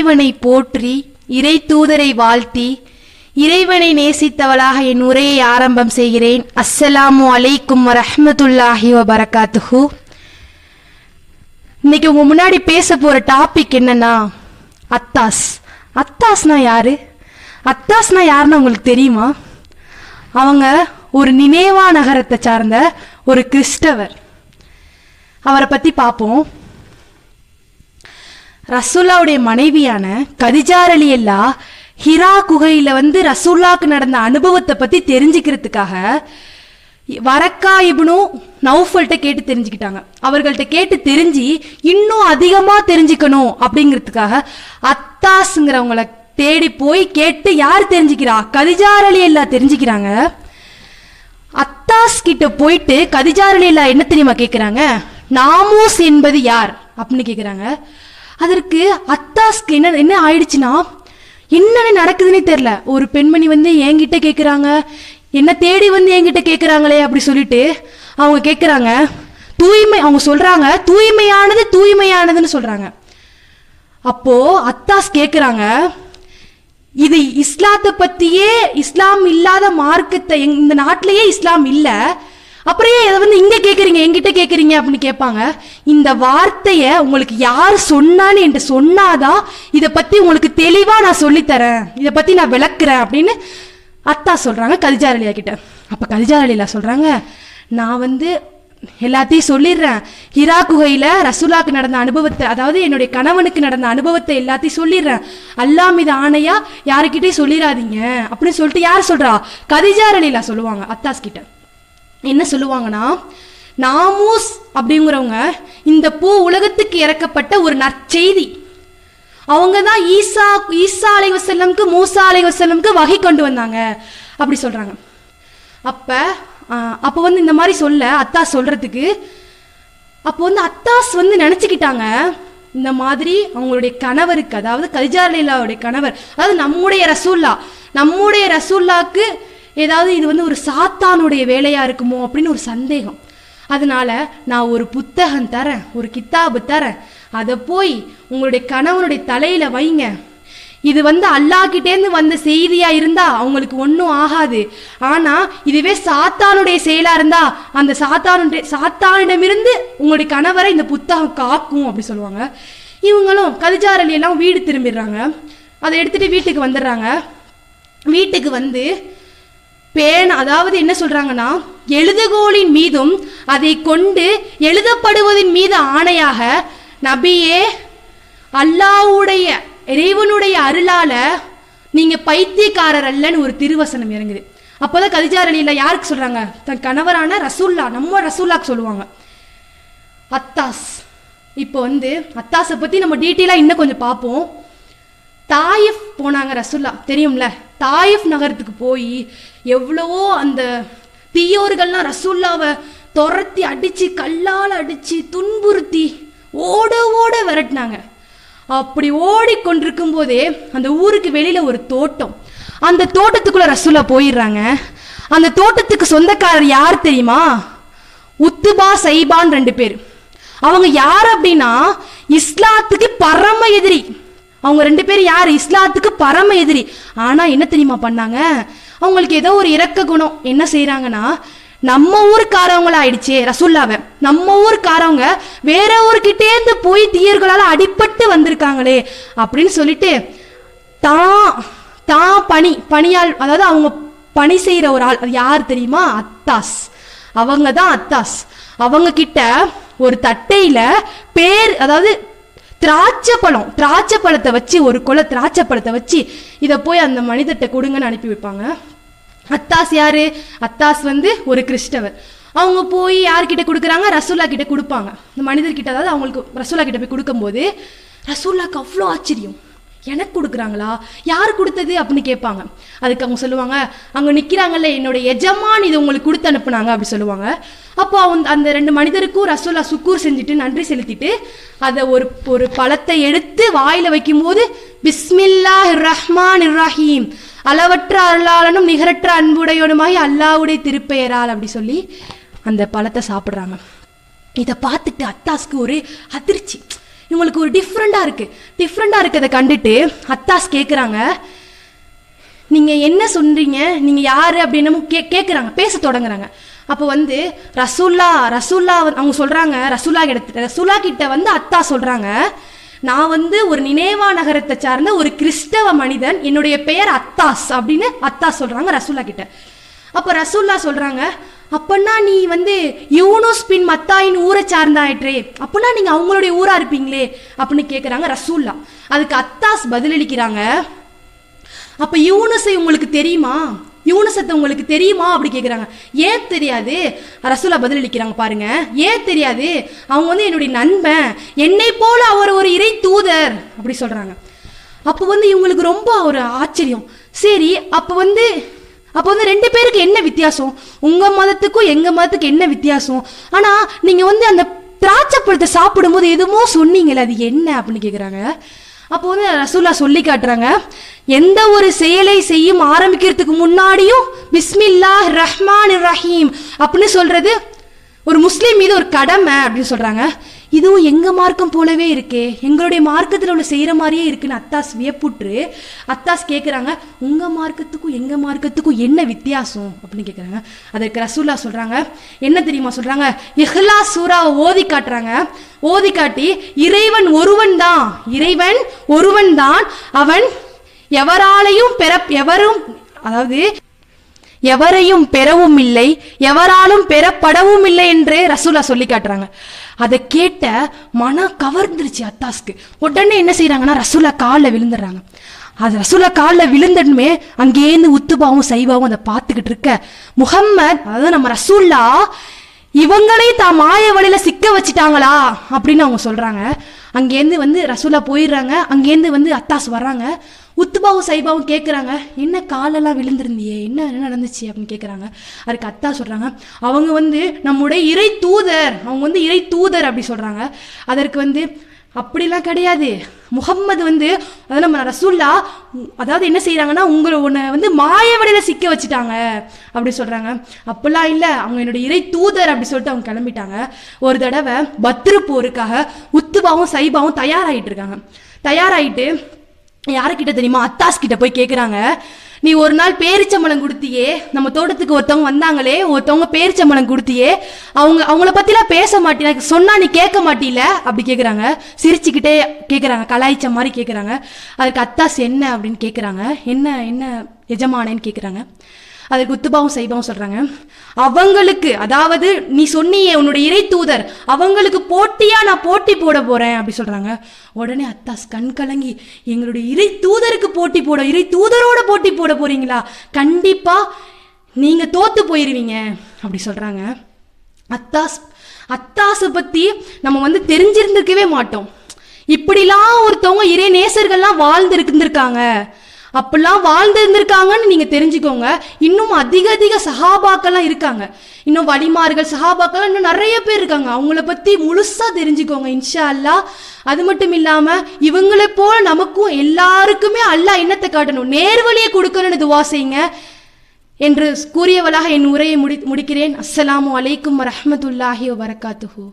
இறைவனை போற்றி இறை தூதரை வாழ்த்தி இறைவனை நேசித்தவளாக என் உரையை ஆரம்பம் செய்கிறேன். அஸ்ஸலாமு அலைக்கும் வரஹமத்துல்லாஹி வபரகாத்துஹு. இன்னைக்கு உங்க முன்னாடி பேச போற டாபிக் என்னன்னா அத்தாஸ். அத்தாஸ்னா யாரு? அத்தாஸ்னா யாருன்னு உங்களுக்கு தெரியுமா? அவங்க ஒரு நினைவா நகரத்தை சார்ந்த ஒரு கிறிஸ்தவர். அவரை பத்தி பார்ப்போம். ரசூல்லாவுடைய மனைவியான கதிஜார் அலி அல்லா ஹிரா குகையில வந்து ரசூல்லாக்கு நடந்த அனுபவத்தை பத்தி தெரிஞ்சுக்கிறதுக்காக வரக்கா இப்னு நௌஃபல்கிட்ட கேட்டு தெரிஞ்சுக்கிட்டாங்க. அவர்கள்ட்ட கேட்டு தெரிஞ்சு இன்னும் அதிகமா தெரிஞ்சுக்கணும் அப்படிங்கிறதுக்காக அத்தாஸ்ங்கிறவங்கள தேடி போய் கேட்டு யார் தெரிஞ்சுக்கிறா? கதிஜார் அலி அல்லா தெரிஞ்சுக்கிறாங்க. அத்தாஸ் கிட்ட போயிட்டு கதிஜாரலிலா என்ன தெரியுமா கேட்குறாங்க நாமூஸ் என்பது யார்? அப்படின்னு கேட்குறாங்க அதற்கு அத்தாஸ்க்கு என்ன என்ன ஆயிடுச்சுன்னா என்னன்னு நடக்குதுன்னே தெரில ஒரு பெண்மணி வந்து என்கிட்ட கேட்குறாங்க என்ன தேடி வந்து என்கிட்ட கேட்குறாங்களே அப்படி சொல்லிட்டு அவங்க கேட்குறாங்க தூய்மை அவங்க சொல்கிறாங்க தூய்மையானது தூய்மையானதுன்னு சொல்கிறாங்க அப்போ அத்தாஸ் கேட்குறாங்க இது இஸ்லாத்தை பற்றியே இஸ்லாம் இல்லாத மார்க்கத்தை இந்த நாட்டிலேயே இஸ்லாம் இல்லை. அப்புறம் ஏன் இதை வந்து இங்க கேக்குறீங்க என்கிட்ட கேக்குறீங்க அப்படின்னு கேட்பாங்க? இந்த வார்த்தைய உங்களுக்கு யார் சொன்னான்னு என்கிட்ட சொன்னாதான் இதை பத்தி உங்களுக்கு தெளிவா நான் சொல்லித் தரேன் இத பத்தி நான் விளக்குறேன் அப்படின்னு அத்தா சொல்றாங்க கதிஜார் அலியா கிட்ட. அப்ப கதிஜார் அலிலா சொல்றாங்க நான் வந்து எல்லாத்தையும் சொல்லிடுறேன். ஹிரா குகையில ரசூலாக்கு நடந்த அனுபவத்தை அதாவது என்னுடைய கணவனுக்கு நடந்த அனுபவத்தை எல்லாத்தையும் சொல்லிடுறேன். அல்லா மீது ஆணையா யாருக்கிட்டே சொல்லிடாதீங்க அப்படின்னு சொல்லிட்டு யார் சொல்றா? கதிஜார் அலிலா சொல்லுவாங்க அத்தாஸ் கிட்ட. என்ன சொல்லுவாங்கன்னா நாமூஸ் அப்படிங்கிறவங்க இந்த பூ உலகத்துக்கு இறக்கப்பட்ட ஒரு நற்செய்தி. அவங்க தான் ஈசா ஈசா அலை வசல்லம்க்கு மூசா அலை வசல்லம்க்கு வகை கொண்டு வந்தாங்க. அப்படி சொல்றாங்க. அப்ப அப்போ வந்து இந்த மாதிரி சொல்ல அத்தாஸ் சொல்றதுக்கு அப்போ வந்து அத்தாஸ் வந்து நினைச்சுக்கிட்டாங்க இந்த மாதிரி அவங்களுடைய கணவருக்கு அதாவது கல்ஜாலைலாவுடைய கணவர் அதாவது நம்முடைய ரசூல்லா நம்முடைய ரசூல்லாக்கு ஏதாவது இது வந்து ஒரு சாத்தானுடைய வேலையாக இருக்குமோ அப்படின்னு ஒரு சந்தேகம். அதனால நான் ஒரு புத்தகம் தரேன் ஒரு கித்தாபு தரேன். அதை போய் உங்களுடைய கணவனுடைய தலையில வைங்க. இது வந்து அல்லாஹ்கிட்டேருந்து வந்த செய்தியா இருந்தா அவங்களுக்கு ஒன்றும் ஆகாது. ஆனா இதுவே சாத்தானுடைய செயலா இருந்தா அந்த சாத்தானுடைய சாத்தானிடமிருந்து உங்களுடைய கணவரை இந்த புத்தகம் காக்கும் அப்படி சொல்லுவாங்க. இவங்களும் கதிஜாரலி எல்லாம் வீடு திரும்பிடுறாங்க. அதை எடுத்துட்டு வீட்டுக்கு வந்துடுறாங்க. வீட்டுக்கு வந்து பேன் அதாவது என்ன சொல்றாங்கன்னா எழுதுகோலின் மீதும் அதை கொண்டு எழுதப்படுவதின் மீது ஆணையாக நபியே அல்லாஹ்வுடைய இறைவனுடைய அருளால நீங்க பைத்தியக்காரர் அல்லன்னு ஒரு திருவசனம் இறங்குது. அப்போதான் கதிஜார் அலியில யாருக்கு சொல்றாங்க? தன் கணவரான ரசூல்லா நம்ம ரசூல்லாக்கு சொல்லுவாங்க. அத்தாஸ். இப்போ வந்து அத்தாஸை பத்தி நம்ம டீட்டெயிலாக இன்னும் கொஞ்சம் பார்ப்போம். தாயிஃப் போனாங்க ரசுல்லா. தெரியும்ல? தாயிஃப் நகரத்துக்கு போய் எவ்வளவோ அந்த தீயோர்கள்லாம் ரசுல்லாவை துரத்தி அடித்து கல்லால் அடித்து துன்புறுத்தி ஓட ஓட விரட்டினாங்க. அப்படி ஓடிக்கொண்டிருக்கும் போதே அந்த ஊருக்கு வெளியில் ஒரு தோட்டம். அந்த தோட்டத்துக்குள்ளே ரசுல்லா போயிடுறாங்க. அந்த தோட்டத்துக்கு சொந்தக்காரர் யார் தெரியுமா? உத்துபா சைபான் ரெண்டு பேர். அவங்க யார் அப்படின்னா இஸ்லாத்துக்கு பரம எதிரி. அவங்க ரெண்டு பேரும் யார்? இஸ்லாத்துக்கு பரம எதிரி. ஆனா என்ன தெரியுமா பண்ணாங்க? அவங்களுக்கு ஏதோ ஒரு இறக்க குணம். என்ன செய்கிறாங்கன்னா நம்ம ஊருக்காரவங்கள ஆயிடுச்சு ரசுல்லாவை. நம்ம ஊருக்காரவங்க வேற ஊர்கிட்டேருந்து போய் தீயர்களால அடிபட்டு வந்திருக்காங்களே அப்படின்னு சொல்லிட்டு தான் தான் பணி பணியாள் அதாவது அவங்க பணி செய்யற ஒரு ஆள். அது யார் தெரியுமா? அத்தாஸ். அவங்க தான் அத்தாஸ். அவங்க கிட்ட ஒரு தட்டையில பேர் அதாவது திராட்சை பழம் திராட்சை பழத்தை வச்சு ஒரு கொலை திராட்சை பழத்தை வச்சு இதை போய் அந்த மனிதர்கிட்ட கொடுங்கன்னு அனுப்பி வைப்பாங்க. அத்தாஸ் யாரு? அத்தாஸ் வந்து ஒரு கிறிஸ்டவர் அவங்க போய் யார்கிட்ட கொடுக்குறாங்க? ரசூல்லா கிட்ட கொடுப்பாங்க. இந்த மனிதர்கிட்ட அதாவது அவங்களுக்கு ரசூல்லா கிட்ட போய் கொடுக்கும்போது ரசூல்லாக்கு அவ்வளோ ஆச்சரியம். எனக்கு கொடுக்குறாங்களா? யார் கொடுத்தது அப்படின்னு கேட்பாங்க. அதுக்கு அவங்க சொல்லுவாங்க அங்கே நிற்கிறாங்கல்ல என்னோட எஜமான் இது உங்களுக்கு கொடுத்து அனுப்புனாங்க அப்படி சொல்லுவாங்க. அப்போ அவங்க அந்த ரெண்டு மனிதருக்கும் ரசோல்லா சுக்கூர் செஞ்சுட்டு நன்றி செலுத்திட்டு அதை ஒரு ஒரு பழத்தை எடுத்து வாயில் வைக்கும்போது பிஸ்மில்லா ரஹ்மான் ரஹீம் அளவற்ற அருளாளனும் நிகரற்ற அன்புடையவனுமாய் அல்லாவுடைய திருப்பெயரால் அப்படி சொல்லி அந்த பழத்தை சாப்பிட்றாங்க. இதை பார்த்துட்டு அத்தாஸ்க்கு ஒரு அதிர்ச்சி. இவங்களுக்கு ஒரு டிஃப்ரெண்ட்டாக இருக்கு. டிஃப்ரெண்ட்டாக இருக்கிறத கண்டுட்டு அத்தாஸ் கேட்குறாங்க நீங்கள் என்ன சொல்றீங்க? நீங்கள் யார் அப்படின்னு கே கேட்குறாங்க பேச தொடங்குறாங்க. அப்போ வந்து ரசூல்லா ரசூல்லா அவங்க சொல்கிறாங்க ரசூல்லா கிட்ட ரசூல்லா கிட்ட வந்து அத்தா சொல்கிறாங்க நான் வந்து ஒரு நினைவா நகரத்தை சார்ந்த ஒரு கிறிஸ்தவ மனிதன். என்னுடைய பெயர் அத்தாஸ் அப்படின்னு அத்தா சொல்கிறாங்க ரசூல்லா கிட்ட. அப்போ ரசூல்லா சொல்கிறாங்க அப்பன்னா நீ வந்து யூனுஸ் பின் மத்தாயின் ஊரை சார்ந்தாயிற்றே. அப்பன்னா நீங்க அவங்களுடைய ஊரா இருப்பீங்களே அப்படின்னு கேக்குறாங்க ரசூல்லா. அதுக்கு அத்தாஸ் பதிலளிக்கிறாங்க. அப்ப யூனுஸை உங்களுக்கு தெரியுமா? யூனுசத்தை உங்களுக்கு தெரியுமா? அப்படி கேக்குறாங்க. ஏன் தெரியாது? ரசூலா பதிலளிக்கிறாங்க பாருங்க. ஏன் தெரியாது? அவங்க வந்து என்னுடைய நண்பன். என்னை போல அவர் ஒரு இறை தூதர். அப்படி சொல்றாங்க. அப்போ வந்து இவங்களுக்கு ரொம்ப ஒரு ஆச்சரியம். சரி அப்போ வந்து அப்போ வந்து ரெண்டு பேருக்கு என்ன வித்தியாசம்? உங்க மதத்துக்கும் எங்க மதத்துக்கு என்ன வித்தியாசம்? ஆனா நீங்க வந்து அந்த திராட்சை பழத்தை சாப்பிடும்போது எதுவுமோ சொன்னீங்களே அது என்ன அப்படின்னு கேக்குறாங்க. அப்போ வந்து ரசூல்லா சொல்லி காட்டுறாங்க. எந்த ஒரு செயலை செய்யும் ஆரம்பிக்கிறதுக்கு முன்னாடியும் பிஸ்மில்லா ரஹ்மான் ரஹீம் அப்படின்னு சொல்றது ஒரு முஸ்லீம் மீது ஒரு கடமை அப்படின்னு சொல்றாங்க. இதுவும் எங்க மார்க்கம் போலவே இருக்கே. எங்களுடைய மார்க்கத்தில் உள்ள செய்யற மாதிரியே இருக்குன்னு அத்தாஸ் வியப்புற்று அத்தாஸ் கேட்குறாங்க உங்க மார்க்கத்துக்கும் எங்க மார்க்கத்துக்கும் என்ன வித்தியாசம்? அப்படின்னு கேட்குறாங்க அதற்கு ரசூல்லா சொல்றாங்க என்ன தெரியுமா? சொல்றாங்க எஹ்லா சூறாவை ஓதி காட்டுறாங்க. ஓதி காட்டி இறைவன் ஒருவன் தான். இறைவன் ஒருவன் தான். அவன் எவராலையும் பெற எவரும் அதாவது எவரையும் பெறவும் இல்லை எவராலும் பெறப்படவும் இல்லை என்று ரசூலா சொல்லி காட்டுறாங்க. அதை கேட்ட மனம் கவர்ந்துருச்சு அத்தாஸ்க்கு. உடனே என்ன செய்யறாங்கன்னா ரசூலா காலில் விழுந்துடுறாங்க. அது ரசூலா காலில் விழுந்தடுமே அங்கேருந்து உத்துபாவும் சைபாவும் அதை பார்த்துக்கிட்டு இருக்க முகம்மத் அதாவது நம்ம ரசூல்லா இவங்களே தான் மாய வழியில சிக்க வச்சிட்டாங்களா அப்படின்னு அவங்க சொல்றாங்க. அங்கேருந்து வந்து ரசூலா போயிடுறாங்க. அங்கேருந்து வந்து அத்தாஸ் வர்றாங்க. உத்துபாவும் சைபாவும் கேட்குறாங்க என்ன காலெல்லாம் விழுந்திருந்தியே? என்ன என்ன நடந்துச்சு? அப்படின்னு கேட்குறாங்க அதுக்கு அத்தா சொல்கிறாங்க அவங்க வந்து நம்முடைய இறை தூதர் அவங்க வந்து இறை தூதர் அப்படி சொல்கிறாங்க அதற்கு வந்து அப்படிலாம் கிடையாது. முகம்மது வந்து அதாவது நம்ம ரசூல்லா அதாவது என்ன செய்கிறாங்கன்னா உங்களை உன்னை வந்து மாயவடையில் சிக்க வச்சுட்டாங்க. அப்படி சொல்கிறாங்க அப்படிலாம் இல்லை. அவங்க என்னுடைய இறை தூதர் அப்படி சொல்லிட்டு அவங்க கிளம்பிட்டாங்க. ஒரு தடவை பத்ரு போருக்காக உத்துபாவும் சைபாவும் தயாராகிட்டு இருக்காங்க. தயாராகிட்டு யாருக்கிட்ட தெரியுமா? அத்தாஸ் கிட்ட போய் கேட்குறாங்க நீ ஒரு நாள் பேரிச்சம்பளம் கொடுத்தியே. நம்ம தோட்டத்துக்கு ஒருத்தவங்க வந்தாங்களே ஒருத்தவங்க பேரிச்சம்பளம் கொடுத்தியே. அவங்க அவங்கள பற்றிலாம் பேச மாட்டேன். சொன்னா நீ கேட்க மாட்டில? அப்படி கேட்குறாங்க சிரிச்சுக்கிட்டே கேட்குறாங்க கலாய்ச்ச மாதிரி கேட்குறாங்க அதுக்கு அத்தாஸ் என்ன அப்படின்னு கேட்குறாங்க என்ன என்ன எஜமானேன்னு கேட்குறாங்க அதற்கு உத்துபாவும் சைபாவும் சொல்றாங்க. அவங்களுக்கு அதாவது நீ சொன்னியே உன்னுடைய இறை தூதர் அவங்களுக்கு போட்டியா நான் போட்டி போட போறேன் அப்படி சொல்றாங்க. உடனே அத்தாஸ் கண் கலங்கி எங்களுடைய இறை தூதருக்கு போட்டி போட இறை தூதரோட போட்டி போட போறீங்களா? கண்டிப்பா நீங்க தோத்து போயிருவீங்க அப்படி சொல்றாங்க. அத்தாஸ் அத்தாஸை பத்தி நம்ம வந்து தெரிஞ்சிருந்திருக்கவே மாட்டோம். இப்படிலாம் ஒருத்தவங்க இறை நேசர்கள்லாம் வாழ்ந்து இருந்திருக்காங்க அப்படிலாம் வாழ்ந்து இருந்திருக்காங்கன்னு நீங்கள் தெரிஞ்சுக்கோங்க. இன்னும் அதிக அதிக சஹாபாக்கெல்லாம் இருக்காங்க. இன்னும் வழிமார்கள் சஹாபாக்கள் இன்னும் நிறைய பேர் இருக்காங்க. அவங்கள பற்றி முழுசாக தெரிஞ்சுக்கோங்க இன்ஷா அல்லாஹ் அது மட்டும் இல்லாமல் இவங்களை போல் நமக்கும் எல்லாருக்குமே அல்லா எண்ணத்தை காட்டணும்? நேர்வழியை கொடுக்கணும்னு துவா செய்யுங்க. என்று கூறியவளாக என் உரையை முடி முடிக்கிறேன். அஸ்ஸலாமு அலைக்கும் வரமத்துல்லாஹி வரகாத்துஹூ